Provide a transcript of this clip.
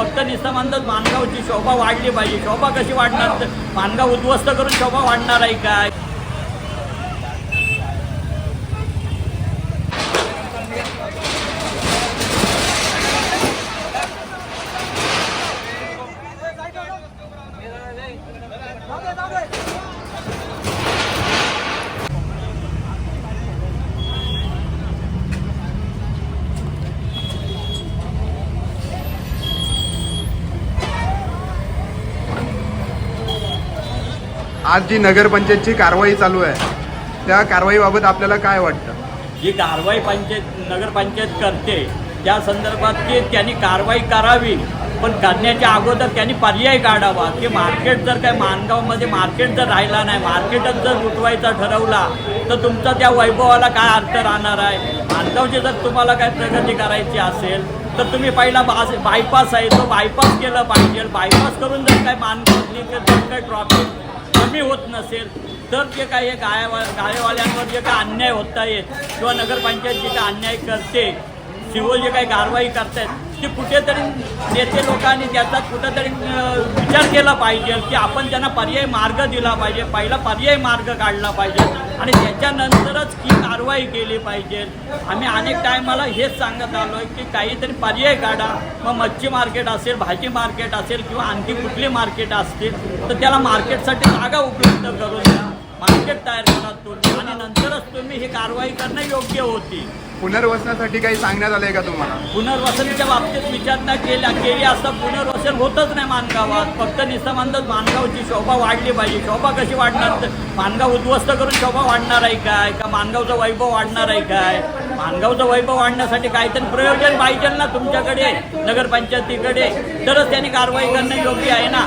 फक्त निस्ता म्हणतात मानगावची शोभा वाढली पाहिजे. शोभा कशी वाढणार? तर मानगाव उद्ध्वस्त करून शोभा वाढणार आहे काय आज जी नगरपंचायतची कारवाई चालू आहे त्या कारवाईबाबत आपल्याला काय वाटतं? जी कारवाई पंचायत नगरपंचायत करते त्या संदर्भात की त्यांनी कारवाई करावी पण करण्याच्या अगोदर त्यांनी पर्याय काढावा. की मार्केट जर काय मानगावमध्ये मार्केट जर राहिला नाही मार्केटच जर लुटवायचा ठरवला तर तुमचा त्या वैभवाला काय अर्थ राहणार आहे? मानगावची जर तुम्हाला काय प्रगती करायची असेल तर तुम्ही पहिला बास बायपास आहे. तो बायपास केलं पाहिजे. बायपास करून जर काय मानगावची जर काय ट्रॉफिक कमी होत नसेल तर जे काही हे गायवा गायवाल्यांवर जे काही अन्याय होत आहेत किंवा नगरपंचायत जे काही अन्याय करते शिवोल जे काही कारवाई करतायत की कुठेतरी नेते लोकांनी त्याचा कुठेतरी विचार केला पाहिजे की आपण त्यांना पर्याय मार्ग दिला पाहिजे पहिला पर्याय मार्ग काढला पाहिजे आणि त्याच्यानंतरच ही कारवाई केली पाहिजे. आम्ही अनेक टायमाला हेच सांगत आलो आहे की काहीतरी पर्याय काढा. मग मच्छी मार्केट असेल भाजी मार्केट असेल किंवा आणखी कुठली मार्केट असतील तर त्याला मार्केटसाठी जागा उपलब्ध करून द्या. मार्केट तयार करा. तुम्ही ही कारवाई करणं योग्य होती. पुनर्वसनासाठी काही सांगण्यात आलंय का तुम्हाला? पुनर्वसनाच्या बाबतीत विचारणा केल्या केली असता पुनर्वसन होतच नाही मानगावात. फक्त म्हणतात मानगावची शोभा वाढली पाहिजे. शोभा कशी वाढणार? मानगाव उद्ध्वस्त करून शोभा वाढणार आहे काय? का मानगावचं वैभव वाढणार आहे काय? मानगावचं वैभव वाढण्यासाठी काहीतरी प्रयोजन पाहिजे ना तुमच्याकडे नगरपंचायतीकडे. तरच त्यांनी कारवाई करणं योग्य आहे ना?